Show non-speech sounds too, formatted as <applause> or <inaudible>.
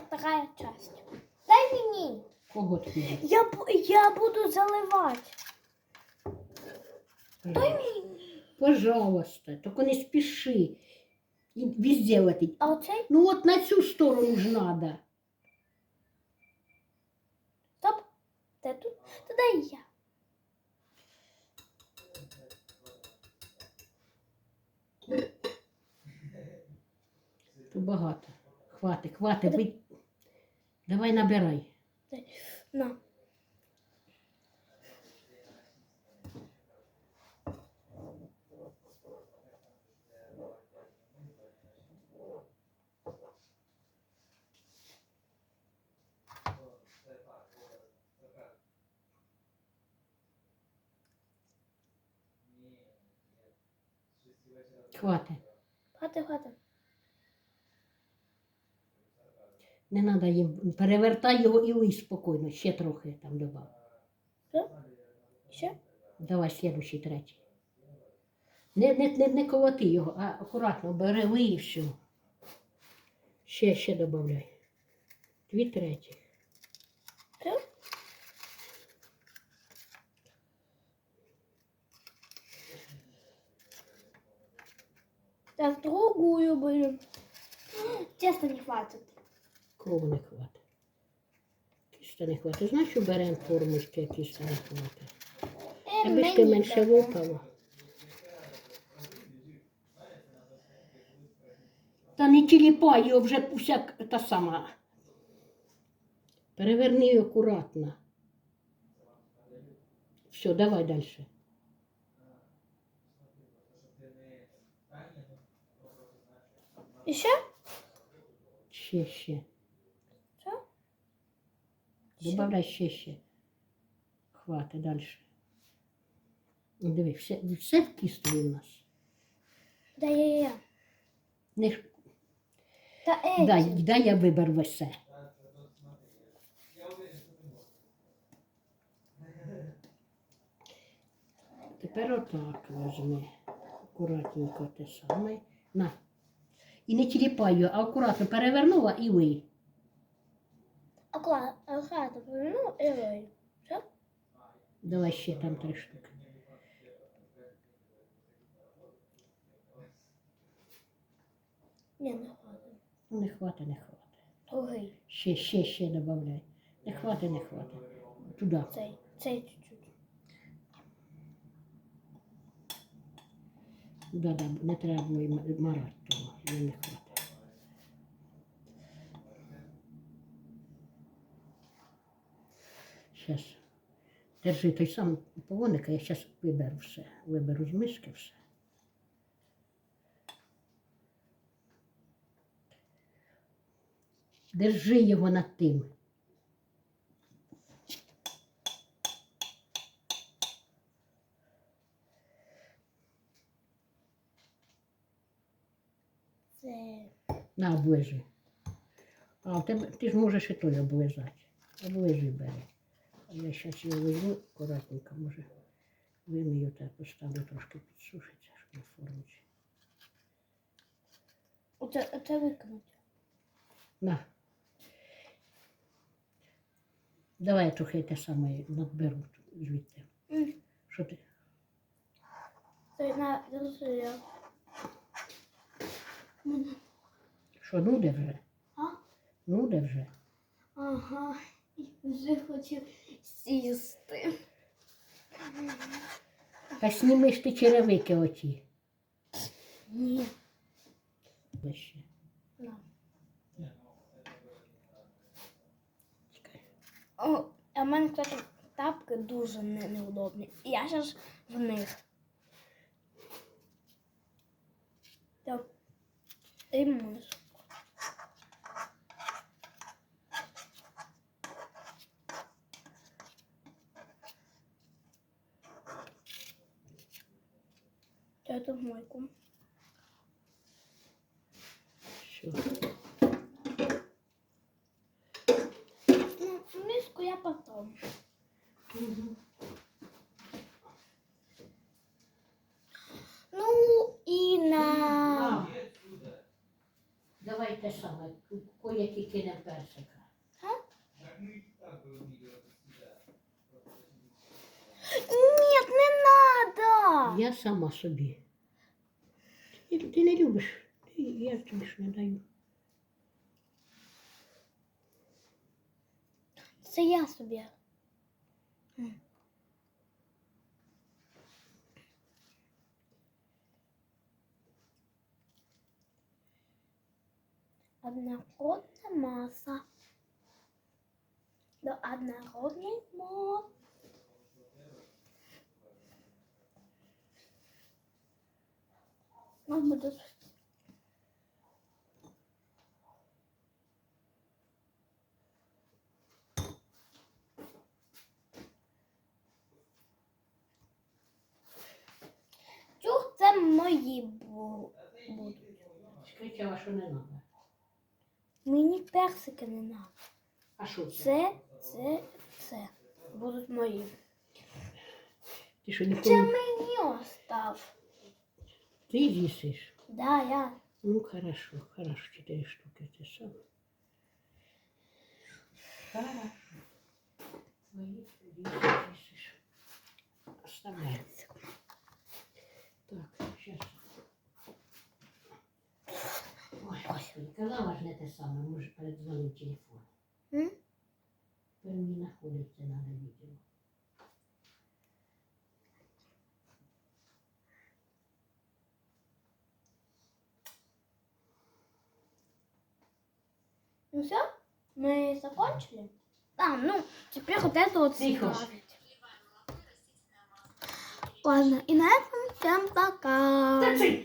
вторая часть. Дай мені. Кого тобі? Я, я буду заливати. Дай мені. Пожалуйста, тільки не спіши. І Везде летить. А оцей? Ну от на цю сторону ж надо. Стоп. Де тут? Та дай я. Тут багато. Хватить, хватить. Ви... Давай набирай. На. Хватить. Хвати, хвати. Не треба їм. Перевертай його і лий спокійно. Ще трохи там добав. Ще? Давай слідущий третій. Не, не, не, не колоти його, а акуратно бери лий і все. Ще, ще добавляй. Дві треті. Так, другую будем. <gasps> Теста не хватит. Кого не хватить? Кіста не хватить. Знаєш, беремо формочки, а кіста не хватить. Э, Аби ти менше лопало. Та не тіліпай його вже всяк та сама. Переверни акуратно. Все, давай далі. Еще? Ще, ще. Добавляй ще, ще. Хватить далі. Ну, Диви, все, все в кістові у нас. Да, я, я. Не, Да, эти. дай, дай я виберу все. Тепер отак возьми. Акуратненько те саме. На. І не тіліпай його, а акуратно перевернула і вий. Аккуратно, поверну и рой. Все? Давай ще там три штуки. Не, не хватит. Ну, не хватить, не хватить. Другий. Ще, ще, ще добавляй. Не хватить, не хватить. Туди. Цей. Цей чуть-чуть. Да, да, не треба було марати того, не хватить. Щас. Держи той сам повоник, а я зараз виберу все. Виберу з миски все. Держи його над тим. Це. На, оближи. А тебе, ти ж можеш і той облизати. Оближи бери. Я зараз його візьму акуратненько, може. Вимию та поставлю трошки підсушиться, щоб на формочці. Оце, оце. На. Давай я трохи те саме надберу звідти. М. Що ти? Це на держи. Що, нуде вже? А? Нуде вже. Ага. Вже хочу сісти. Та сніми ж ти черевики оті. Ні. Вище. О, а в мене, кстати, тапки дуже не- неудобні. І я зараз в них. Так. І миш. Я тут мойку. Що? Ну, миску я потом. Ну і на Давай те саме. Кое-які кинемо персика. Ні, не надо. Я сама собі. Ти, ти не любиш, ти, я тобі ж не даю. Це я собі. Однородна маса. До однородной массы. Ну, буду Чух, це мої бу- будуть. Кричала, що не треба. Мені персики не треба. А що це? Це, це, це. Будуть мої. Ти що не Це мені остав. Ти їсиш? Да, я. Ну, хорошо, хорошо, чотири штуки це саме. Хорошо. Твої їсиш. Оставляй. Так, сейчас. Ой, Господи, казала ж не те саме, може передзвонив телефон. М? Тепер мені знаходиться надо відео. все, мы закончили? А, ну, теперь вот это вот Тихо. ставить. Ладно, и на этом всем пока. Та це